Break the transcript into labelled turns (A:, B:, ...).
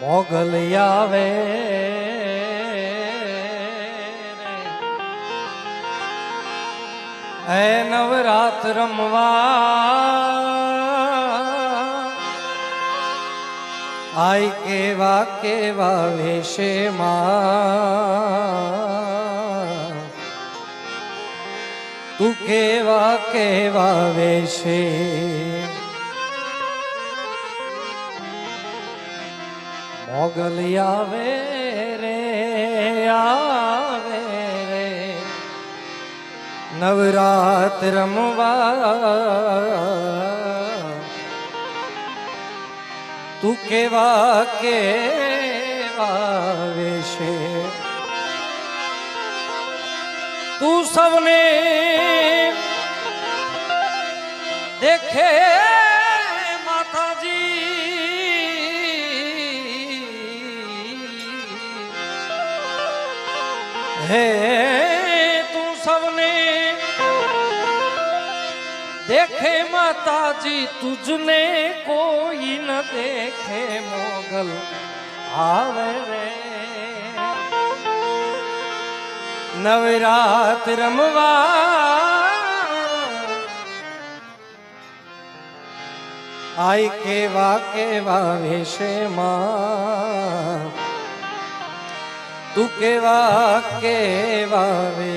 A: મોગલ આવે એ નવરાત રમવા આઈ કેવા કેવા વેશે માં. તું કેવા કેવા વેશે મોગલ આવે રે આવે રે. નવરાત રમવા તું કેવા કેવા વેશે તું સૌને દેખે હે તું સૌને દેખે માતાજી તુજને કોઈ ન દેખે મોગલ આવે રે નવરાત રમવા આય કેવા કેવા વેશે માં તું કેવા કેવા વેશે